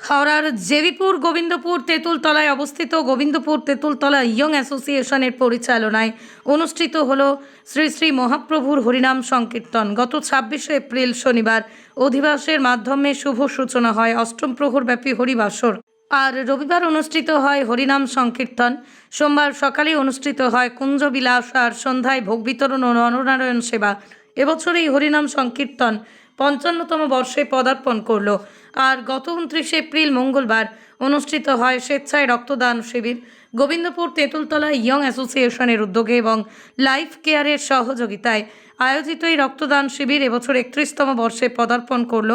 হাওড়ার জেবিপুর গোবিন্দপুর তেঁতুলতলায় অবস্থিত গোবিন্দপুর তেঁতুলতলা ইয়ং অ্যাসোসিয়েশনের পরিচালনায় অনুষ্ঠিত হল শ্রী শ্রী মহাপ্রভুর হরিনাম সংকীর্তন। গত ছাব্বিশে এপ্রিল শনিবার অধিবাসের মাধ্যমে শুভ সূচনা হয় অষ্টম প্রহরব্যাপী হরিবাসর। আর রবিবার অনুষ্ঠিত হয় হরিনাম সংকীর্তন। সোমবার সকালে অনুষ্ঠিত হয় কুঞ্জবিলাস আর সন্ধ্যায় ভোগ বিতরণ ও নরনারায়ণ সেবা। এবছর এই হরিনাম সংকীর্তন পঞ্চান্নতম বর্ষে পদার্পণ করল। আর গত উনত্রিশে এপ্রিল মঙ্গলবার অনুষ্ঠিত হয় স্বেচ্ছায় রক্তদান শিবির। গোবিন্দপুর তেঁতুলতলা ইয়ং অ্যাসোসিয়েশনের উদ্যোগে এবং লাইফ কেয়ারের সহযোগিতায় আয়োজিত এই রক্তদান শিবির এবছর একত্রিশতম বর্ষে পদার্পণ করল।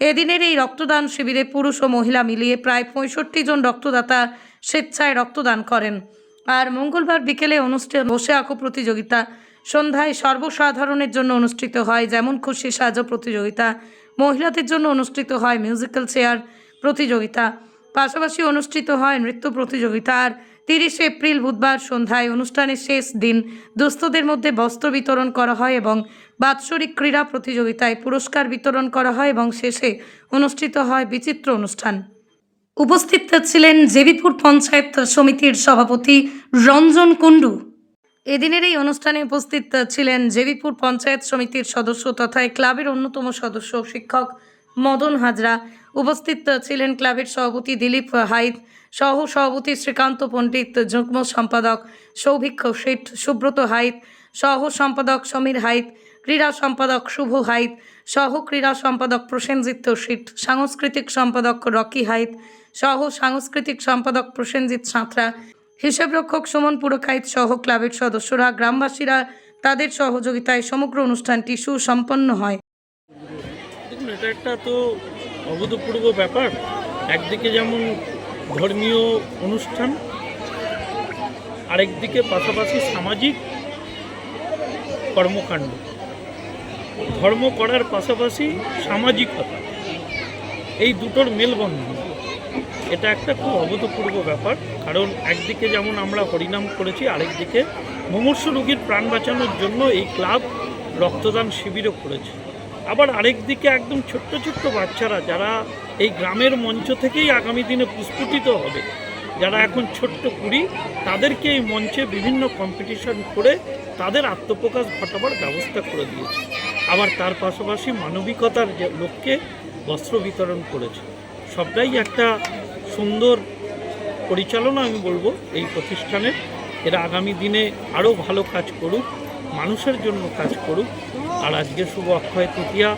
এদিনের এই রক্তদান শিবিরে পুরুষ ও মহিলা মিলিয়ে প্রায় পঁয়ষট্টি জন রক্তদাতা স্বেচ্ছায় রক্তদান করেন। আর মঙ্গলবার বিকেলে অনুষ্ঠান বসে আঁকো প্রতিযোগিতা সন্ধ্যায় সর্বসাধারণের জন্য অনুষ্ঠিত হয় যেমন খুশি সাজো প্রতিযোগিতা, মহিলাদের জন্য অনুষ্ঠিত হয় মিউজিক্যাল চেয়ার প্রতিযোগিতা, পাশাপাশি অনুষ্ঠিত হয় নৃত্য প্রতিযোগিতা। আর তিরিশে এপ্রিল বুধবার সন্ধ্যায় অনুষ্ঠানের শেষ দিন দুস্থদের মধ্যে বস্ত্র বিতরণ করা হয় এবং বাৎসরিক ক্রীড়া প্রতিযোগিতায় পুরস্কার বিতরণ করা হয় এবং শেষে অনুষ্ঠিত হয় বিচিত্র অনুষ্ঠান। উপস্থিত ছিলেন জেবিপুর পঞ্চায়েত সমিতির সভাপতি রঞ্জন কুণ্ডু। এদিনের এই অনুষ্ঠানে উপস্থিত ছিলেন জেবিপুর পঞ্চায়েত সমিতির সদস্য তথা ক্লাবের অন্যতম সদস্য শিক্ষক মদন হাজরা। উপস্থিত ছিলেন ক্লাবের সভাপতি দিলীপ হাইত সহ সভাপতি শ্রীকান্ত পণ্ডিত, যুগ্ম সম্পাদক সৌভিক্ষ শেঠ, সুব্রত হাইত সহ সম্পাদক সমীর হাইত ক্রীড়া সম্পাদক শুভ হাইত সহ ক্রীড়া সম্পাদক প্রসেনজিৎ শীত সাংস্কৃতিক সম্পাদক রকি হাইত সহ সাংস্কৃতিক সম্পাদক প্রসেনজিৎ সাঁতরা। হিসাবরক্ষক সুমন পুরকাইত সহ ক্লাবের সদস্যরা, গ্রামবাসীরা তাদের সহযোগিতায় সমগ্র অনুষ্ঠানটি সুসম্পন্ন হয়। দেখুন, এটা একটা তো অভূতপূর্ব ব্যাপার। একদিকে যেমন ধর্মীয় অনুষ্ঠান, আরেকদিকে পাশাপাশি সামাজিক কর্মকাণ্ড। ধর্ম করার পাশাপাশি সামাজিকতা। এই দুটোর মেলবন্ধন। এটা একটা খুব অভূতপূর্ব ব্যাপার। কারণ একদিকে যেমন আমরা হরিনাম করেছি, আরেকদিকে মুমূর্ষ রোগীর প্রাণ বাঁচানোর জন্য এই ক্লাব রক্তদান শিবিরও করেছে। আবার আরেকদিকে একদম ছোট্ট ছোট্ট বাচ্চারা যারা এই গ্রামের মঞ্চ থেকেই আগামী দিনে পুষ্পুটিত হবে, যারা এখন ছোট্ট কুড়ি, তাদেরকে এই মঞ্চে বিভিন্ন কম্পিটিশন করে তাদের আত্মপ্রকাশ ঘটাবার ব্যবস্থা করে দিয়েছে। আবার তার পাশাপাশি মানবিকতার লক্ষ্যে বস্ত্র বিতরণ করেছে। সবটাই একটা সুন্দর পরিচালনা আমি বলব এই প্রতিষ্ঠানের। এরা আগামী দিনে আরও ভালো কাজ করুক, মানুষের জন্য কাজ করুক। আর আজকে শুভ অক্ষয় তৃতীয়া,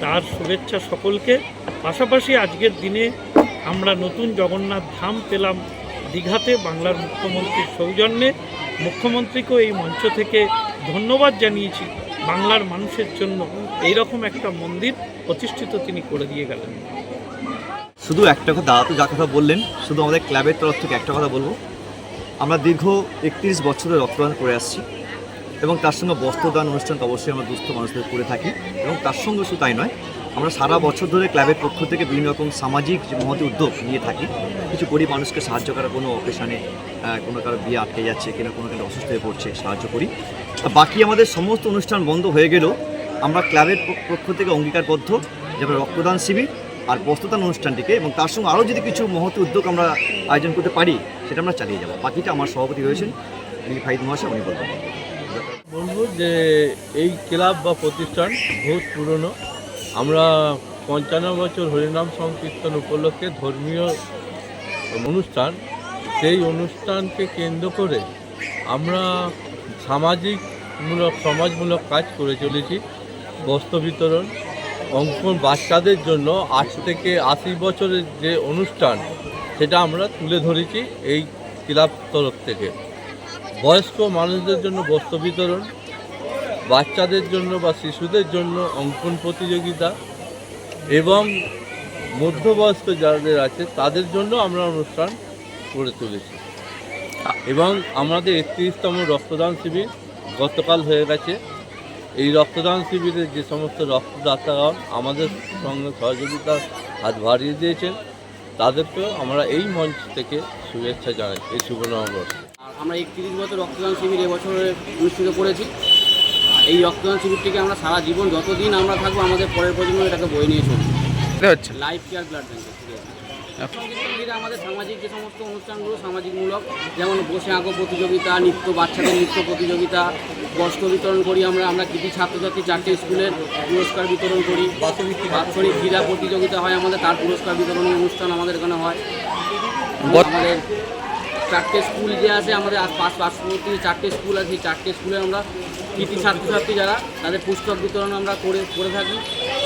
তার শুভেচ্ছা সকলকে। পাশাপাশি আজকের দিনে আমরা নতুন জগন্নাথ ধাম পেলাম দীঘাতে বাংলার মুখ্যমন্ত্রীর সৌজন্যে। মুখ্যমন্ত্রীকেও এই মঞ্চ থেকে ধন্যবাদ জানিয়েছি। বাংলার মানুষের জন্য। এইরকম একটা মন্দির প্রতিষ্ঠিত তিনি করে দিয়ে গেলেন। শুধু একটা কথা, দাদা তো যা কথা বললেন, শুধু আমাদের ক্লাবের তরফ থেকে একটা কথা বলব। আমরা দীর্ঘ একত্রিশ বছরের রক্তদান করে আসছি এবং তার সঙ্গে বস্ত্রদান অনুষ্ঠান অবশ্যই আমরা দুস্থ মানুষদের করে থাকি এবং তার সঙ্গে শুধু তাই নয়, আমরা সারা বছর ধরে ক্লাবের পক্ষ থেকে বিভিন্ন রকম সামাজিক যে মহতি উদ্যোগ নিয়ে থাকি। কিছু গরিব মানুষকে সাহায্য করার কোনো অকেশানে কোনো কারও বিয়ে আটকে যাচ্ছে কিনা, কোনো কারও অসুস্থ হয়ে পড়ছে, সাহায্য করি। বাকি আমাদের সমস্ত অনুষ্ঠান বন্ধ হয়ে গেলেও আমরা ক্লাবের পক্ষ থেকে অঙ্গীকারবদ্ধ, যেমন রক্তদান শিবির আর বস্ত্রদান অনুষ্ঠানটিকে এবং তার সঙ্গে আরও যদি কিছু মহৎ উদ্যোগ আমরা আয়োজন করতে পারি, সেটা আমরা চালিয়ে যাব। বাকিটা আমার সভাপতি রয়েছেন ফাইদ মহাশয়, উনি বলবেন। বলব যে এই ক্লাব বা প্রতিষ্ঠান বহুত পুরনো। আমরা পঞ্চান্ন বছর হরিনাম সংকীর্তন উপলক্ষে ধর্মীয় অনুষ্ঠান, সেই অনুষ্ঠানকে কেন্দ্র করে আমরা সামাজিকমূলক, সমাজমূলক কাজ করে চলেছি। বস্ত্র বিতরণ অঙ্কন বাচ্চাদের জন্য আজ থেকে আশি বছরের যে অনুষ্ঠান, সেটা আমরা তুলে ধরেছি এই ক্লাব তরফ থেকে। বয়স্ক মানুষদের জন্য বস্ত্র বিতরণ, বাচ্চাদের জন্য বা শিশুদের জন্য অঙ্কন প্রতিযোগিতা এবং মধ্যবয়স্ক যাদের আছে, তাদের জন্য আমরা অনুষ্ঠান করে তুলেছি। এবং আমাদের একত্রিশতম রক্তদান শিবির গতকাল হয়ে গেছে। এই রক্তদান শিবিরে যে সমস্ত রক্তদাতাগণ আমাদের সঙ্গে সহযোগিতার হাত বাড়িয়ে দিয়েছেন তাদেরকেও আমরা এই মঞ্চ থেকে শুভেচ্ছা জানাই এই শুভ নববর্ষ আর আমরা একত্রিশ বছর রক্তদান শিবির এবছরে অনুষ্ঠিত করেছি। এই রক্তদান শিবিরটিকে আমরা সারা জীবন যতদিন আমরা থাকব আমাদের পরের প্রজন্ম এটাকে বয়ে নিয়ে চলবো। হচ্ছে। লাইফ কেয়ার ব্লাড ঘিরে আমাদের সামাজিক যে সমস্ত অনুষ্ঠানগুলো সামাজিকমূলক যেমন বসে আঁকো প্রতিযোগিতা নৃত্য বাচ্চাদের নৃত্য প্রতিযোগিতা বস্ত্র বিতরণ করি আমরা আমরা কৃতি ছাত্রছাত্রী চারটে স্কুলের পুরস্কার বিতরণ করি। বাৎসরিক ক্রীড়া প্রতিযোগিতা হয় আমাদের তার পুরস্কার বিতরণের অনুষ্ঠান আমাদের এখানে হয়। আমাদের চারটে স্কুল যে আছে, আমাদের পাশ পার্শ্ববর্তী চারটে স্কুল আছে সেই চারটে স্কুলে আমরা কৃতি ছাত্রছাত্রী যারা, তাদের পুস্তক বিতরণ আমরা করে করে থাকি।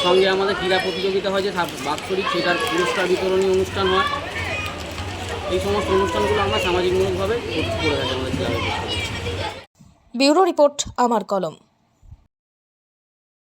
সঙ্গে আমাদের ক্রীড়া প্রতিযোগিতা হয় যে বাৎসরিক সেটার পুরস্কার বিতরণী অনুষ্ঠান হয়। এই সমস্ত অনুষ্ঠানগুলো আমরা সামাজিকমূলকভাবে করে থাকি আমাদের ক্লাবের ব্যুরো রিপোর্ট, আমার কলম।